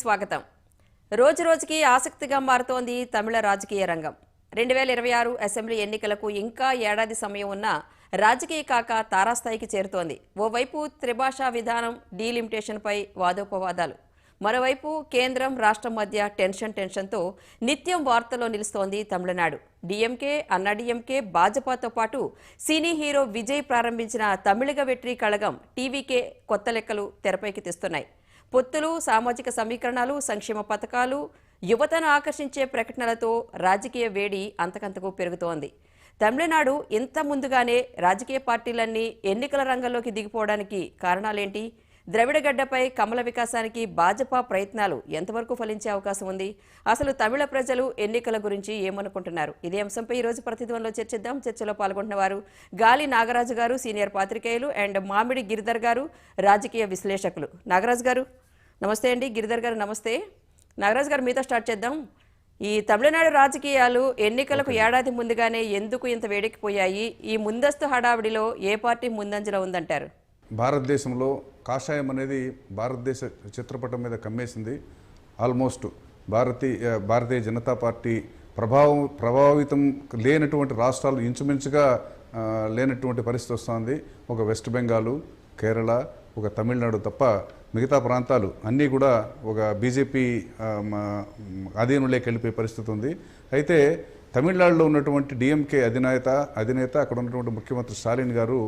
స్వాగతం. రోజు రోజుకి ఆసక్తిగా మారుతోంది తమిళ రాజకీయ రంగం. రెండు వేల ఇరవై ఆరు అసెంబ్లీ ఎన్నికలకు ఇంకా ఏడాది సమయం ఉన్నా రాజకీయ కాక తారాస్థాయికి చేరుతోంది. ఓవైపు త్రిభాషా విధానం డీలిమిటేషన్పై వాదోపవాదాలు. మరోవైపు కేంద్రం రాష్ట్రం మధ్య టెన్షన్ టెన్షన్తో నిత్యం వార్తల్లో నిలుస్తోంది తమిళనాడు. డిఎంకే అన్నాడీఎంకే భాజపాతో పాటు సినీ హీరో విజయ్ ప్రారంభించిన తమిళగ వెట్రీ కళగం టీవీకే కొత్త లెక్కలు తెరపైకి తెస్తున్నాయి. పొత్తులు సామాజిక సమీకరణాలు సంక్షేమ పథకాలు యువతను ఆకర్షించే ప్రకటనలతో రాజకీయ వేడి అంతకంతకు పెరుగుతోంది. తమిళనాడు ఇంత ముందుగానే రాజకీయ పార్టీలన్నీ ఎన్నికల రంగంలోకి దిగిపోవడానికి కారణాలేంటి? ద్రవిడగడ్డపై కమల వికాసానికి భాజపా ప్రయత్నాలు ఎంతవరకు ఫలించే అవకాశం ఉంది? అసలు తమిళ ప్రజలు ఎన్నికల గురించి ఏమనుకుంటున్నారు? ఇదే అంశంపై ఈ రోజు ప్రతిధ్వనిలో చర్చిద్దాం. చర్చలో పాల్గొంటున్న వారు గాలి నాగరాజు గారు సీనియర్ పాత్రికేయులు అండ్ మామిడి గిరిధర్ గారు రాజకీయ విశ్లేషకులు. నాగరాజు గారు నమస్తే అండి. గిరిధర్ గారు నమస్తే. నాగరాజు గారు మీతో స్టార్ట్ చేద్దాం. ఈ తమిళనాడు రాజకీయాలు ఎన్నికలకు ఏడాది ముందుగానే ఎందుకు ఇంత వేడెక్కిపోయాయి? ఈ ముందస్తు హడావిడిలో ఏ పార్టీ ముందంజలో ఉందంటారు? భారతదేశంలో కాషాయం అనేది భారతదేశ చిత్రపటం మీద కమ్మేసింది. ఆల్మోస్ట్ భారతీయ భారతీయ జనతా పార్టీ ప్రభావం ప్రభావితం లేనటువంటి రాష్ట్రాలు ఇంచుమించుగా లేనటువంటి పరిస్థితి వస్తుంది. ఒక వెస్ట్ బెంగాలు కేరళ ఒక తమిళనాడు తప్ప మిగతా ప్రాంతాలు అన్నీ కూడా ఒక బీజేపీ అధీనంలోకి వెళ్ళిపోయే పరిస్థితి ఉంది. అయితే తమిళనాడులో ఉన్నటువంటి డిఎంకే అధినేత అధినేత అక్కడ ఉన్నటువంటి ముఖ్యమంత్రి స్టాలిన్ గారు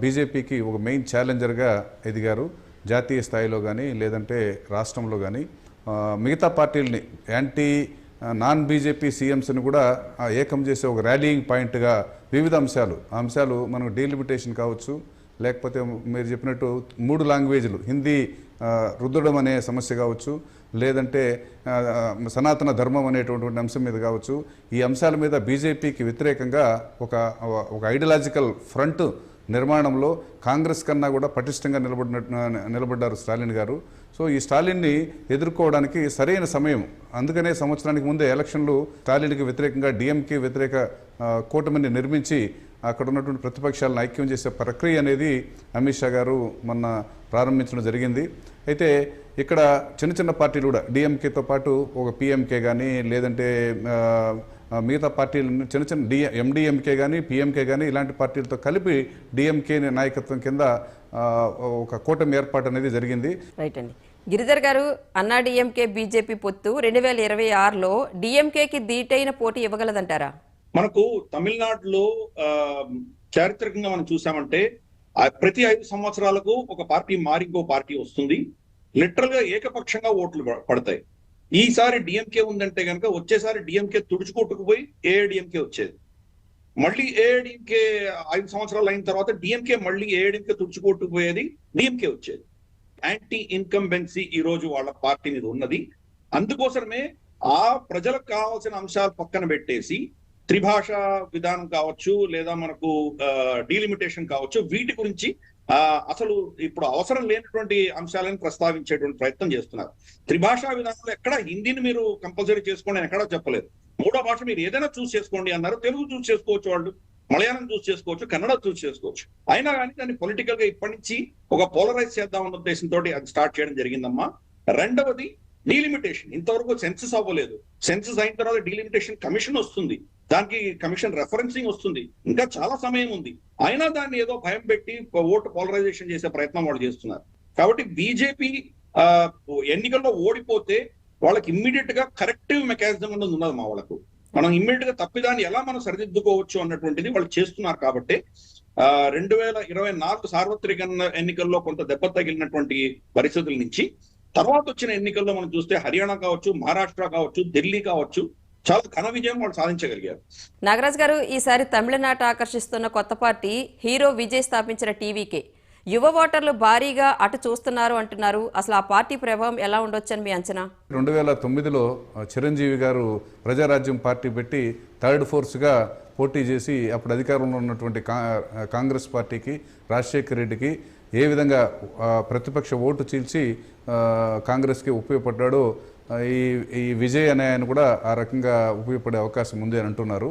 బీజేపీకి ఒక మెయిన్ ఛాలెంజర్గా ఎదిగారు. జాతీయ స్థాయిలో కానీ లేదంటే రాష్ట్రంలో కానీ మిగతా పార్టీలని యాంటీ నాన్ బీజేపీ సీఎంస్ని కూడా ఏకం చేసే ఒక ర్యాలీయింగ్ పాయింట్గా వివిధ అంశాలు ఆ అంశాలు మనకు డీలిమిటేషన్ కావచ్చు లేకపోతే మీరు చెప్పినట్టు మూడు లాంగ్వేజ్లు హిందీ రుద్దడం అనే సమస్య కావచ్చు లేదంటే సనాతన ధర్మం అనేటువంటి అంశం మీద కావచ్చు ఈ అంశాల మీద బీజేపీకి వ్యతిరేకంగా ఒక ఒక ఐడియాలజికల్ ఫ్రంట్ నిర్మాణంలో కాంగ్రెస్ కన్నా కూడా పటిష్టంగా నిలబడిన నిలబడ్డారు స్టాలిన్ గారు. సో ఈ స్టాలిన్ని ఎదుర్కోవడానికి సరైన సమయం. అందుకనే సంవత్సరానికి ముందే ఎలక్షన్లు స్టాలిన్కి వ్యతిరేకంగా డిఎంకే వ్యతిరేక కూటమిని నిర్మించి అక్కడ ఉన్నటువంటి ప్రతిపక్షాలను ఐక్యం చేసే ప్రక్రియ అనేది అమిత్ షా గారు మొన్న ప్రారంభించడం జరిగింది. అయితే ఇక్కడ చిన్న చిన్న పార్టీలు కూడా డిఎంకేతో పాటు ఒక పిఎంకే కానీ లేదంటే మిగతా పార్టీలు చిన్న చిన్న డి ఎండిఎంకే కానీ పిఎంకే కానీ ఇలాంటి పార్టీలతో కలిపి డిఎంకే నాయకత్వం కింద ఒక కూటమి ఏర్పాటు అనేది జరిగింది. రైట్ అండి. గిరిధర్ గారు అన్నా డిఎంకే బీజేపీ పొత్తు రెండు వేల ఇరవై ఆరులో డిఎంకేకి దీటైన పోటీ ఇవ్వగలదంటారా? మనకు తమిళనాడులో చారిత్రకంగా మనం చూసామంటే ప్రతి ఐదు సంవత్సరాలకు ఒక పార్టీ మారి ఇంకో పార్టీ వస్తుంది. లిటరల్గా ఏకపక్షంగా ఓట్లు పడతాయి. ఈసారి డిఎంకే ఉందంటే కనుక వచ్చేసారి డిఎంకే తుడుచుకొట్టుకుపోయి ఏఐడిఎంకే వచ్చేది. మళ్ళీ ఏఐడిఎంకే ఐదు సంవత్సరాలు అయిన తర్వాత డిఎంకే మళ్ళీ ఏఐడిఎంకే తుడుచుకొట్టుకుపోయేది డిఎంకే వచ్చేది. యాంటీ ఇన్కంబెన్సీ ఈ రోజు వాళ్ళ పార్టీ మీద ఉన్నది. అందుకోసమే ఆ ప్రజలకు కావాల్సిన అంశాలు పక్కన పెట్టేసి త్రిభాష విధానం కావచ్చు లేదా మనకు డీలిమిటేషన్ కావచ్చు వీటి గురించి అసలు ఇప్పుడు అవసరం లేనటువంటి అంశాలను ప్రస్తావించేటువంటి ప్రయత్నం చేస్తున్నారు. త్రిభాషా విధానంలో ఎక్కడ హిందీని మీరు కంపల్సరీ చేసుకోండి అని ఎక్కడా చెప్పలేదు. మూడో భాష మీరు ఏదైనా చూస్ చేసుకోండి అన్నారు. తెలుగు చూస్ చేసుకోవచ్చు వాళ్ళు. మలయాళం చూస్ చేసుకోవచ్చు. కన్నడ చూస్ చేసుకోవచ్చు. అయినా కానీ దాన్ని పొలిటికల్గా ఇప్పటి నుంచి ఒక పోలరైజ్ చేద్దామన్న ఉద్దేశంతో అది స్టార్ట్ చేయడం జరిగిందమ్మా. రెండవది డీలిమిటేషన్ ఇంతవరకు సెన్సెస్ అవ్వలేదు. సెన్సెస్ అయిన తర్వాత డీలిమిటేషన్ కమిషన్ వస్తుంది. దానికి కమిషన్ రెఫరెన్సింగ్ వస్తుంది. ఇంకా చాలా సమయం ఉంది. అయినా దాన్ని ఏదో భయం పెట్టి ఓటు పోలరైజేషన్ చేసే ప్రయత్నం వాళ్ళు చేస్తున్నారు. కాబట్టి బీజేపీ ఎన్నికల్లో ఓడిపోతే వాళ్ళకి ఇమ్మీడియట్గా కరెక్టివ్ మెకానిజం అనేది ఉన్నది మా వాళ్ళకు. మనం ఇమ్మీడియట్గా తప్పిదాన్ని ఎలా మనం సరిదిద్దుకోవచ్చు అన్నటువంటిది వాళ్ళు చేస్తున్నారు కాబట్టి రెండు వేల ఇరవై నాలుగు సార్వత్రిక ఎన్నికల్లో కొంత దెబ్బ తగిలినటువంటి పరిస్థితుల నుంచి తర్వాత వచ్చిన ఎన్నికల్లో మనం చూస్తే హర్యానా కావచ్చు మహారాష్ట్ర కావచ్చు ఢిల్లీ కావచ్చు చాలా ఘన విజయం వాళ్ళు సాధించగలిగారు. నాగరాజ్ గారు ఈసారి తమిళనాట ఆకర్షిస్తున్న కొత్త పార్టీ హీరో విజయ్ స్థాపించిన టీవీకే. యువ ఓటర్లు భారీగా అటు చూస్తున్నారు అంటున్నారు. అసలు ఆ పార్టీ ప్రభావం ఎలా ఉండొచ్చని మీ అంచనా? రెండు వేల తొమ్మిదిలో చిరంజీవి గారు ప్రజారాజ్యం పార్టీ పెట్టి థర్డ్ ఫోర్స్గా పోటీ చేసి అప్పుడు అధికారంలో ఉన్నటువంటి కా కాంగ్రెస్ పార్టీకి రాజశేఖర్ రెడ్డికి ఏ విధంగా ప్రతిపక్ష ఓటు చీల్చి కాంగ్రెస్కి ఉపయోగపడ్డాడో ఈ ఈ విజయ్ అనే ఆయన కూడా ఆ రకంగా ఉపయోగపడే అవకాశం ఉంది అని అంటున్నారు.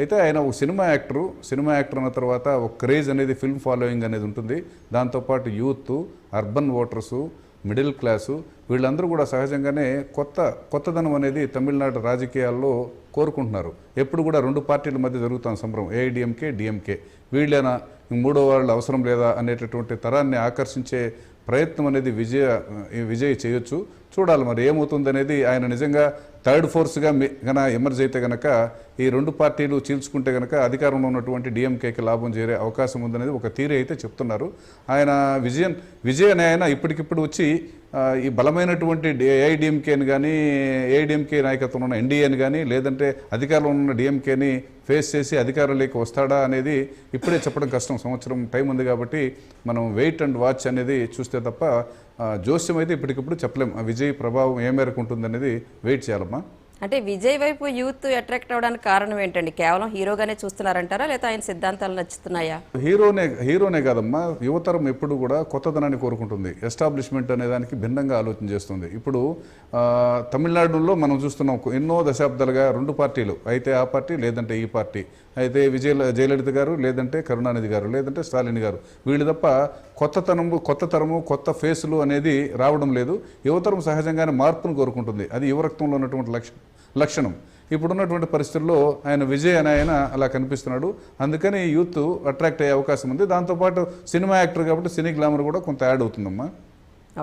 అయితే ఆయన ఒక సినిమా యాక్టరు సినిమా యాక్టర్ అన్న తర్వాత ఒక క్రేజ్ అనేది ఫిల్మ్ ఫాలోయింగ్ అనేది ఉంటుంది. దాంతోపాటు youth urban voters middle class వీళ్ళందరూ కూడా సహజంగానే కొత్త కొత్తదనం అనేది తమిళనాడు రాజకీయాల్లో కోరుకుంటున్నారు. ఎప్పుడు కూడా రెండు పార్టీల మధ్య జరుగుతున్న సంబరం ఏఐడిఎంకే డిఎంకే వీళ్ళైనా మూడో వాళ్ళు అవసరం లేదా అనేటటువంటి తరాన్ని ఆకర్షించే ప్రయత్నం అనేది విజయ విజయ్ చేయొచ్చు. చూడాలి మరి ఏమవుతుంది అనేది ఆయన నిజంగా థర్డ్ ఫోర్స్గా గన ఎమర్జ్ అయితే గనక ఈ రెండు పార్టీలు చీల్చుకుంటే గనక అధికారంలో ఉన్నటువంటి డిఎంకేకి లాభం చేరే అవకాశం ఉందనేది ఒక థీరీ అయితే చెప్తున్నారు. ఆయన విజయన్ విజయ్ అనే ఆయన ఇప్పటికిప్పుడు వచ్చి ఈ బలమైనటువంటి ఏఐడిఎంకేని కానీ ఏఐడిఎంకే నాయకత్వంలో ఉన్న ఎన్డీఏని కానీ లేదంటే అధికారంలో ఉన్న డిఎంకేని ఫేస్ చేసి అధికారంలోకి వస్తాడా అనేది ఇప్పుడే చెప్పడం కష్టం. సంవత్సరం టైం ఉంది కాబట్టి మనం వెయిట్ అండ్ వాచ్ అనేది చూస్తే తప్ప జోస్యం అయితే ఇప్పటికిప్పుడు చెప్పలేము ఆ విజయ్ ప్రభావం ఏ మేరకు ఉంటుందనేది వెయిట్ చేయాలమ్మా. అంటే విజయ్ వైపు యూత్ అట్రాక్ట్ అవడానికి కారణం ఏంటండి? కేవలం హీరోగానే చూస్తున్నారంటారా? లేదా ఆయన సిద్ధాంతాలు నచ్చుతున్నాయా? హీరోనే హీరోనే కాదమ్మా. యువతరం ఎప్పుడు కూడా కొత్తదనాన్ని కోరుకుంటుంది. ఎస్టాబ్లిష్మెంట్ అనే దానికి భిన్నంగా ఆలోచన చేస్తుంది. ఇప్పుడు తమిళనాడులో మనం చూస్తున్నాం ఎన్నో దశాబ్దాలుగా రెండు పార్టీలు. అయితే ఆ పార్టీ లేదంటే ఈ పార్టీ. అయితే విజయ జయలలిత గారు లేదంటే కరుణానిధి గారు లేదంటే స్టాలిన్ గారు. వీళ్ళు తప్ప కొత్తతనము కొత్త తరము కొత్త ఫేసులు అనేది రావడం లేదు. యువతరం సహజంగానే మార్పును కోరుకుంటుంది. అది యువరక్తంలో ఉన్నటువంటి లక్ష్యం లక్షణం. ఇప్పుడున్నటువంటి పరిస్థితుల్లో ఆయన విజయ్ అనే ఆయన అలా కనిపిస్తున్నాడు. అందుకని యూత్ అట్రాక్ట్ అయ్యే అవకాశం ఉంది. దాంతోపాటు సినిమా యాక్టర్ కాబట్టి సినీ గ్లామర్ కూడా కొంత యాడ్ అవుతుందమ్మా.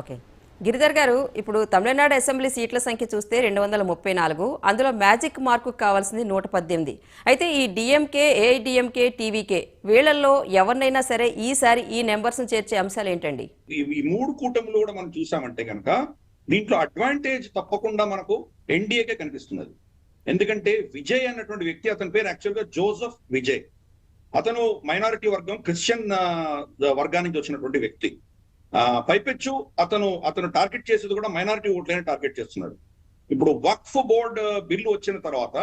ఓకే. గిరిధర్ గారు ఇప్పుడు తమిళనాడు అసెంబ్లీ సీట్ల సంఖ్య చూస్తే రెండు వందల ముప్పై నాలుగు అందులో మ్యాజిక్ మార్కు కావాల్సింది నూట పద్దెనిమిది అయితే ఈ డిఎంకే ఏఐడిఎంకే టీవీకే వీళ్ళల్లో ఎవరినైనా సరే ఈసారి ఈ నెంబర్స్ని చేర్చే అంశాలు ఏంటండి ఈ ఈ మూడు కూటములు కూడా మనం చూసామంటే కనుక దీంట్లో అడ్వాంటేజ్ తప్పకుండా మనకు ఎన్డీఏకే కనిపిస్తున్నది. ఎందుకంటే విజయ్ అన్నటువంటి వ్యక్తి అతని పేరు యాక్చువల్గా జోసెఫ్ విజయ్. అతను మైనారిటీ వర్గం క్రిస్టియన్ వర్గానికి వచ్చినటువంటి వ్యక్తి. పైపెచ్చు అతను అతను టార్గెట్ చేసేది కూడా మైనారిటీ ఓట్లనే టార్గెట్ చేస్తున్నాడు. ఇప్పుడు వక్ఫ్ బోర్డ్ బిల్లు వచ్చిన తర్వాత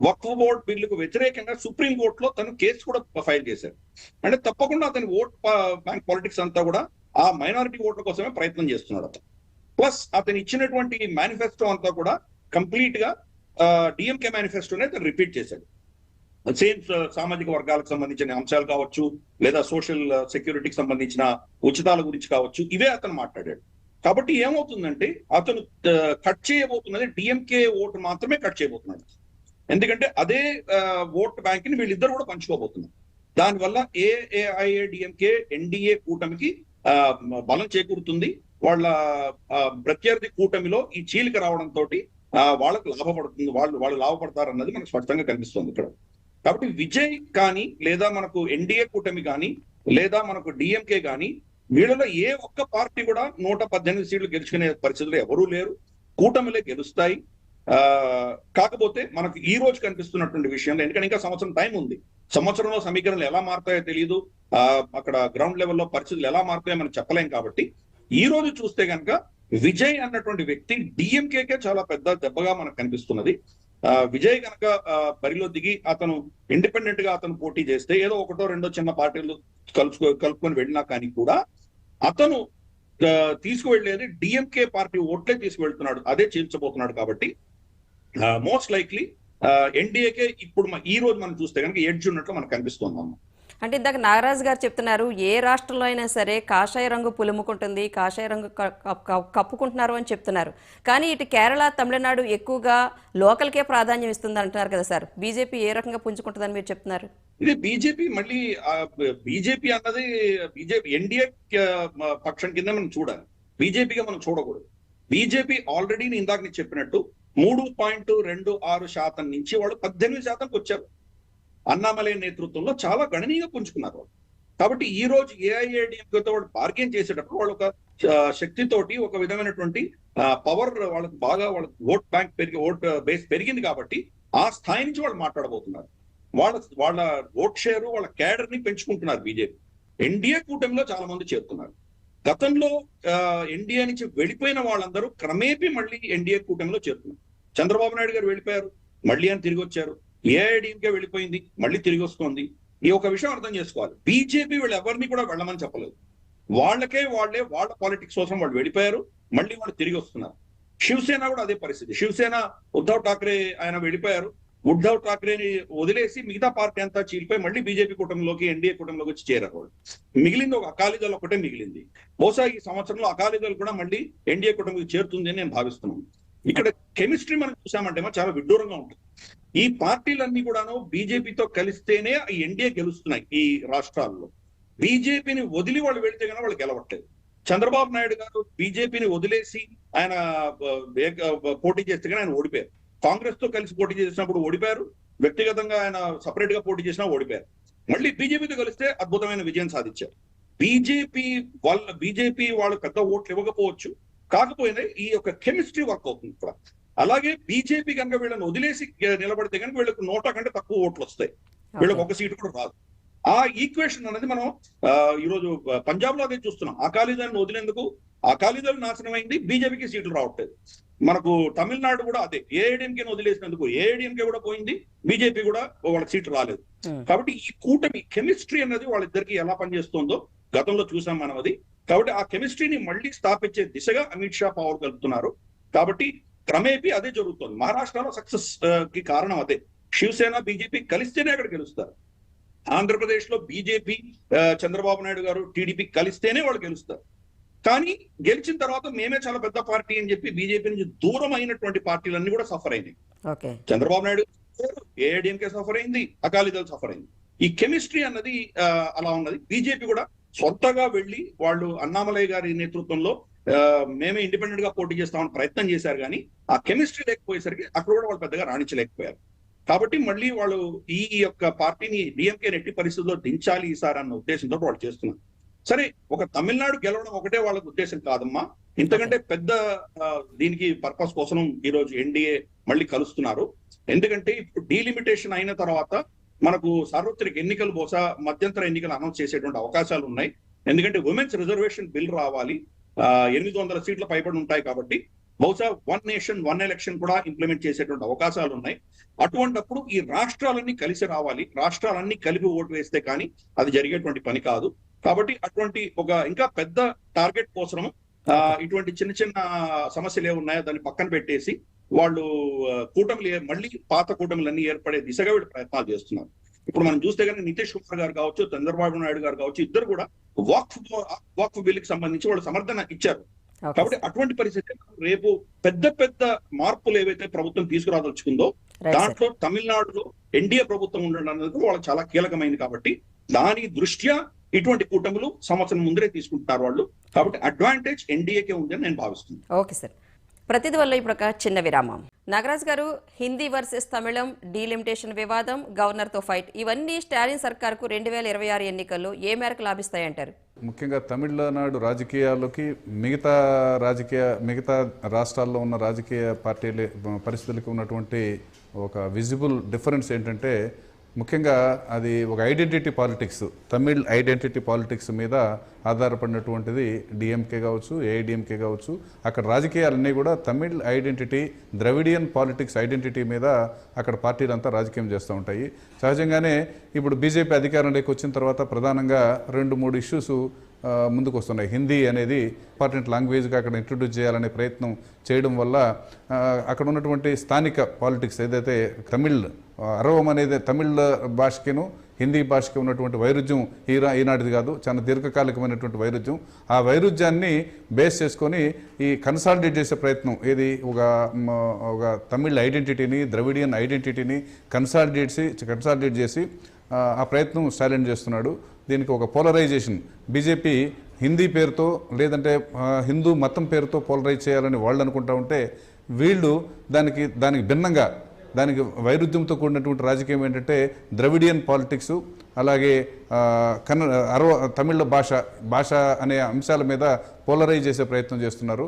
వక్ఫ్ బోర్డ్ బిల్లుకు వ్యతిరేకంగా సుప్రీం కోర్టులో తను కేసు కూడా ఫైల్ చేశారు అంటే తప్పకుండా అతని ఓట్ బ్యాంక్ పాలిటిక్స్ అంతా కూడా ఆ మైనారిటీ ఓట్ల కోసమే ప్రయత్నం చేస్తున్నాడు అతను. ప్లస్ అతను ఇచ్చినటువంటి మేనిఫెస్టో అంతా కూడా కంప్లీట్గా డిఎంకే మేనిఫెస్టోనే అతను రిపీట్ చేశాడు. సేమ్ సామాజిక వర్గాలకు సంబంధించిన అంశాలు కావచ్చు లేదా సోషల్ సెక్యూరిటీకి uh, సంబంధించిన ఉచితాల గురించి కావచ్చు ఇవే అతను మాట్లాడాడు. కాబట్టి ఏమవుతుందంటే అతను కట్ చేయబోతున్నది డిఎంకే ఓటు మాత్రమే కట్ చేయబోతున్నాడు. ఎందుకంటే అదే ఓట్ బ్యాంక్ని వీళ్ళిద్దరు కూడా పంచుకోబోతున్నారు. దానివల్ల ఏఐఏ డిఎంకే ఎన్డీఏ కూటమికి బలం చేకూరుతుంది. వాళ్ళ ప్రత్యర్థి కూటమిలో ఈ చీలిక రావడంతో వాళ్ళకు లాభపడుతుంది వాళ్ళు వాళ్ళు లాభపడతారు అన్నది మనకు స్పష్టంగా కనిపిస్తుంది ఇక్కడ. కాబట్టి విజయ్ కానీ లేదా మనకు ఎన్డీఏ కూటమి కానీ లేదా మనకు డిఎంకే కానీ వీళ్ళలో ఏ ఒక్క పార్టీ కూడా నూట పద్దెనిమిది సీట్లు గెలుచుకునే పరిస్థితులు ఎవరూ లేరు. కూటమిలే గెలుస్తాయి. ఆ కాకపోతే మనకు ఈ రోజు కనిపిస్తున్నటువంటి విషయంలో ఎందుకంటే ఇంకా సంవత్సరం టైం ఉంది. సంవత్సరంలో సమీకరణలు ఎలా మారుతాయో తెలియదు ఆ అక్కడ గ్రౌండ్ లెవెల్లో పరిస్థితులు ఎలా మారుతాయో మనం చెప్పలేం కాబట్టి ఈ రోజు చూస్తే కనుక విజయ్ అన్నటువంటి వ్యక్తి డిఎంకేకే చాలా పెద్ద దెబ్బగా మనకు కనిపిస్తున్నది. విజయ్ కనుక బరిలో దిగి అతను ఇండిపెండెంట్గా అతను పోటీ చేస్తే ఏదో ఒకటో రెండో చిన్న పార్టీలు కలుపుకో కలుపుకొని వెళ్ళినా కానీ కూడా అతను తీసుకువెళ్ళేది డిఎంకే పార్టీ ఓట్లే తీసుకువెళ్తున్నాడు. అదే చీల్చబోతున్నాడు కాబట్టి మోస్ట్ లైక్లీ ఎన్డీఏకే ఇప్పుడు ఈ రోజు మనం చూస్తే కనుక ఎడ్జ్ ఉన్నట్లు మనకు కనిపిస్తుంది అమ్మ అంటే ఇందాక నాగరాజు గారు చెప్తున్నారు ఏ రాష్ట్రంలో అయినా సరే కాషాయ రంగు పులుముకుంటుంది కాషాయ రంగు కప్పుకుంటున్నారు అని చెప్తున్నారు. కానీ ఇటు కేరళ తమిళనాడు ఎక్కువగా లోకల్కే ప్రాధాన్యం ఇస్తుంది అంటున్నారు కదా సార్. బీజేపీ ఏ రకంగా పుంజుకుంటుందని మీరు చెప్తున్నారు? ఇది బీజేపీ మళ్ళీ బీజేపీ అన్నది బీజేపీ ఎన్డీఏ పక్షం కింద మనం చూడాలి. బీజేపీగా మనం చూడకూడదు. బీజేపీ ఆల్రెడీ ఇందాక నేను చెప్పినట్టు మూడు పాయింట్ రెండు ఆరు శాతం నుంచి వాళ్ళు పద్దెనిమిది శాతంకి వచ్చారు అన్నామలై నేతృత్వంలో చాలా గణనీయంగా పుంజుకున్నారు వాళ్ళు. కాబట్టి ఈ రోజు ఏఐఏడిఎంకేతో వాళ్ళు బార్గెన్ చేసేటప్పుడు వాళ్ళు ఒక శక్తితోటి ఒక విధమైనటువంటి పవర్ వాళ్ళకి బాగా వాళ్ళకి ఓట్ బ్యాంక్ పెరిగి ఓట్ బేస్ పెరిగింది కాబట్టి ఆ స్థాయి నుంచి వాళ్ళు మాట్లాడబోతున్నారు. వాళ్ళ వాళ్ళ ఓట్ షేర్ వాళ్ళ క్యాడర్ని పెంచుకుంటున్నారు బీజేపీ ఎన్డీఏ కూటమిలో చాలా మంది చేరుతున్నారు. గతంలో ఎన్డీఏ నుంచి వెళ్ళిపోయిన వాళ్ళందరూ క్రమేపీ మళ్ళీ ఎన్డీఏ కూటమిలో చేరుతున్నారు. చంద్రబాబు నాయుడు గారు వెళ్ళిపోయారు. మళ్ళీ అని తిరిగి వచ్చారు. ఏఐడిఎంకే వెళ్ళిపోయింది మళ్ళీ తిరిగి వస్తోంది. ఈ ఒక విషయం అర్థం చేసుకోవాలి. బీజేపీ వీళ్ళు ఎవరిని కూడా వెళ్ళమని చెప్పలేదు. వాళ్ళకే వాళ్ళే వాళ్ళ పాలిటిక్స్ కోసం వాళ్ళు వెళ్ళిపోయారు మళ్ళీ వాళ్ళు తిరిగి వస్తున్నారు. శివసేన కూడా అదే పరిస్థితి. శివసేన ఉద్ధవ్ ఠాక్రే ఆయన వెళ్ళిపోయారు. ఉద్ధవ్ ఠాక్రేని వదిలేసి మిగతా పార్టీ అంతా చీలిపోయి మళ్ళీ బీజేపీ కూటమిలోకి ఎన్డీఏ కూటమిలోకి వచ్చి చేరారు వాళ్ళు. మిగిలింది ఒక అకాలీదళ్ ఒకటే మిగిలింది. బహుశా ఈ సంవత్సరంలో అకాలీదళ్ కూడా మళ్ళీ ఎన్డీఏ కూటమికి చేరుతుంది అని నేను భావిస్తున్నాను. ఇక్కడ కెమిస్ట్రీ మనం చూసామంటే ఏమో చాలా విడ్డూరంగా ఉంటుంది. ఈ పార్టీలన్నీ కూడాను బీజేపీతో కలిస్తేనే ఈ ఎన్డీఏ గెలుస్తున్నాయి ఈ రాష్ట్రాల్లో. బీజేపీని వదిలి వాళ్ళు వెళితే కానీ వాళ్ళు గెలవట్లేదు. చంద్రబాబు నాయుడు గారు బీజేపీని వదిలేసి ఆయన పోటీ చేస్తే కానీ ఆయన ఓడిపోయారు. కాంగ్రెస్తో కలిసి పోటీ చేసినప్పుడు ఓడిపోయారు. వ్యక్తిగతంగా ఆయన సపరేట్గా పోటీ చేసినా ఓడిపోయారు. మళ్ళీ బీజేపీతో కలిస్తే అద్భుతమైన విజయం సాధించారు. బీజేపీ వాళ్ళ బీజేపీ వాళ్ళు పెద్ద ఓట్లు ఇవ్వకపోవచ్చు. కాకపోయినా ఈ యొక్క కెమిస్ట్రీ వర్క్ అవుతుంది. ఇక్కడ అలాగే బీజేపీ కనుక వీళ్ళని వదిలేసి నిలబడితే కనుక వీళ్ళకి నోట కంటే తక్కువ ఓట్లు వస్తాయి. వీళ్ళకి ఒక సీటు కూడా రాదు. ఆ ఈక్వేషన్ అనేది మనం ఈరోజు పంజాబ్లో అదే చూస్తున్నాం. అకాలీదళ్ వదిలేందుకు అకాలీదళ్ నాశనం అయింది బీజేపీకి సీట్లు రావట్లేదు. మనకు తమిళనాడు కూడా అదే. ఏఐడిఎంకే వదిలేసినందుకు ఏఐడిఎంకే కూడా పోయింది బీజేపీ కూడా వాళ్ళకి సీట్లు రాలేదు. కాబట్టి ఈ కూటమి కెమిస్ట్రీ అన్నది వాళ్ళిద్దరికి ఎలా పనిచేస్తుందో గతంలో చూసాం మనం అది. కాబట్టి ఆ కెమిస్ట్రీని మళ్ళీ స్థాపించే దిశగా అమిత్ షా పవర్ కలుపుతున్నారు. కాబట్టి క్రమేపీ అదే జరుగుతుంది. మహారాష్ట్రలో సక్సెస్కి కారణం అదే. శివసేన బీజేపీ కలిస్తేనే అక్కడ గెలుస్తారు. ఆంధ్రప్రదేశ్లో బీజేపీ చంద్రబాబు నాయుడు గారు టీడీపీ కలిస్తేనే వాళ్ళు గెలుస్తారు. కానీ గెలిచిన తర్వాత మేమే చాలా పెద్ద పార్టీ అని చెప్పి బీజేపీ నుంచి దూరం అయినటువంటి పార్టీలన్నీ కూడా సఫర్ అయినాయి. చంద్రబాబు నాయుడు ఏఐడిఎంకే సఫర్ అయింది అకాలీదళ్ సఫర్ అయింది. ఈ కెమిస్ట్రీ అన్నది అలా ఉన్నది. బీజేపీ కూడా సొంతగా వెళ్ళి వాళ్ళు అన్నామలయ్య గారి నేతృత్వంలో మేమే ఇండిపెండెంట్గా పోటీ చేస్తామని ప్రయత్నం చేశారు కానీ ఆ కెమిస్ట్రీ లేకపోయేసరికి అక్కడ కూడా వాళ్ళు పెద్దగా రాణించలేకపోయారు. కాబట్టి మళ్ళీ వాళ్ళు ఈ యొక్క పార్టీని డిఎంకే ఎట్టి పరిస్థితుల్లో దించాలి ఈసారి అన్న ఉద్దేశంతో వాళ్ళు చేస్తున్నారు. సరే ఒక తమిళనాడు గెలవడం ఒకటే వాళ్ళకి ఉద్దేశం కాదమ్మా. ఇంతకంటే పెద్ద దీనికి పర్పస్ కోసం ఈ రోజు ఎన్డీఏ మళ్ళీ కలుస్తున్నారు. ఎందుకంటే ఇప్పుడు డీలిమిటేషన్ అయిన తర్వాత మనకు సార్వత్రిక ఎన్నికలు బహుశా మధ్యంతర ఎన్నికలు అనౌన్స్ చేసేటువంటి అవకాశాలు ఉన్నాయి. ఎందుకంటే ఉమెన్స్ రిజర్వేషన్ బిల్ రావాలి. ఎనిమిది వందల సీట్ల పైబడి ఉంటాయి కాబట్టి బహుశా వన్ నేషన్ వన్ ఎలక్షన్ కూడా ఇంప్లిమెంట్ చేసేటువంటి అవకాశాలు ఉన్నాయి. అటువంటప్పుడు ఈ రాష్ట్రాలన్నీ కలిసి రావాలి. రాష్ట్రాలన్నీ కలిపి ఓటు వేస్తే కానీ అది జరిగేటువంటి పని కాదు. కాబట్టి అటువంటి ఒక ఇంకా పెద్ద టార్గెట్ కోసం ఆ, ఇటువంటి చిన్న చిన్న సమస్యలు ఏ ఉన్నాయో దాన్ని పక్కన పెట్టేసి వాళ్ళు కూటమిలు ఏ- మళ్ళీ పాత కూటమిలన్నీ ఏర్పడే దిశగా వీళ్ళు ప్రయత్నాలు చేస్తున్నారు. ఇప్పుడు మనం చూస్తే కానీ నితీష్ కుమార్ గారు కావచ్చు చంద్రబాబు నాయుడు గారు కావచ్చు ఇద్దరు కూడా వాక్ వాక్ బిల్కి సంబంధించి వాళ్ళు సమర్థన ఇచ్చారు. కాబట్టి అటువంటి పరిస్థితి రేపు పెద్ద పెద్ద మార్పులు ఏవైతే ప్రభుత్వం తీసుకురాదలుచుకుందో దాంట్లో తమిళనాడులో ఎన్డీఏ ప్రభుత్వం ఉండడం అనేది వాళ్ళకి చాలా కీలకమైంది కాబట్టి దాని దృష్ట్యా ఇటువంటి కూటములు సంవత్సరం ముందరే తీసుకుంటున్నారు వాళ్ళు. కాబట్టి అడ్వాంటేజ్ ఎన్డీఏకే ఉందని నేను భావిస్తున్నాను. Okay sir. ప్రతిది వల్ల ఇప్పుడు ఒక చిన్న విరామం. నాగరాజ్ గారు హిందీ వర్సెస్ తమిళం డీలిమిటేషన్ వివాదం గవర్నర్తో ఫైట్ ఇవన్నీ స్టాలిన్ సర్కార్కు రెండు వేల ఇరవై ఆరు ఎన్నికల్లో ఏ మేరకు లాభిస్తాయంటారు? ముఖ్యంగా తమిళనాడు రాజకీయాల్లోకి మిగతా రాజకీయ మిగతా రాష్ట్రాల్లో ఉన్న రాజకీయ పార్టీల పరిస్థితులకు ఉన్నటువంటి ఒక విజిబుల్ డిఫరెన్స్ ఏంటంటే ముఖ్యంగా అది ఒక identity politics Tamil identity politics మీద ఆధారపడినటువంటిది డిఎంకే కావచ్చు ఏఐడిఎంకే కావచ్చు. అక్కడ రాజకీయాలన్నీ కూడా Tamil identity Dravidian politics identity మీద అక్కడ పార్టీలంతా రాజకీయం చేస్తూ ఉంటాయి. సహజంగానే ఇప్పుడు బీజేపీ అధికారంలోకి వచ్చిన తర్వాత ప్రధానంగా రెండు మూడు ఇష్యూస్ ముందుకు వస్తున్నాయి హిందీ అనేది ఇంపార్టెంట్ లాంగ్వేజ్గా అక్కడ ఇంట్రొడ్యూస్ చేయాలనే ప్రయత్నం చేయడం వల్ల అక్కడ ఉన్నటువంటి స్థానిక పాలిటిక్స్ ఏదైతే తమిళ్ అరవం అనేది తమిళ్ భాషకిను హిందీ భాషకి ఉన్నటువంటి వైరుధ్యం ఈరా ఈనాటిది కాదు చాలా దీర్ఘకాలికమైనటువంటి వైరుధ్యం. ఆ వైరుధ్యాన్ని బేస్ చేసుకొని ఈ కన్సాలిడేట్ చేసే ప్రయత్నం ఏది? ఒక ఒక తమిళ్ ఐడెంటిటీని ద్రవిడియన్ ఐడెంటిటీని కన్సాలిడేట్ కన్సాలిడేట్ చేసి ఆ, ప్రయత్నం స్టాలిన్ చేస్తున్నాడు. దీనికి ఒక పోలరైజేషన్. బీజేపీ హిందీ పేరుతో లేదంటే హిందూ మతం పేరుతో పోలరైజ్ చేయాలని వాళ్ళు అనుకుంటా ఉంటే వీళ్ళు దానికి దానికి భిన్నంగా దానికి వైరుధ్యంతో కూడినటువంటి రాజకీయం ఏంటంటే ద్రవిడియన్ పాలిటిక్స్ అలాగే కన్న అరవ తమిళ భాష భాష అనే అంశాల మీద పోలరైజ్ చేసే ప్రయత్నం చేస్తున్నారు.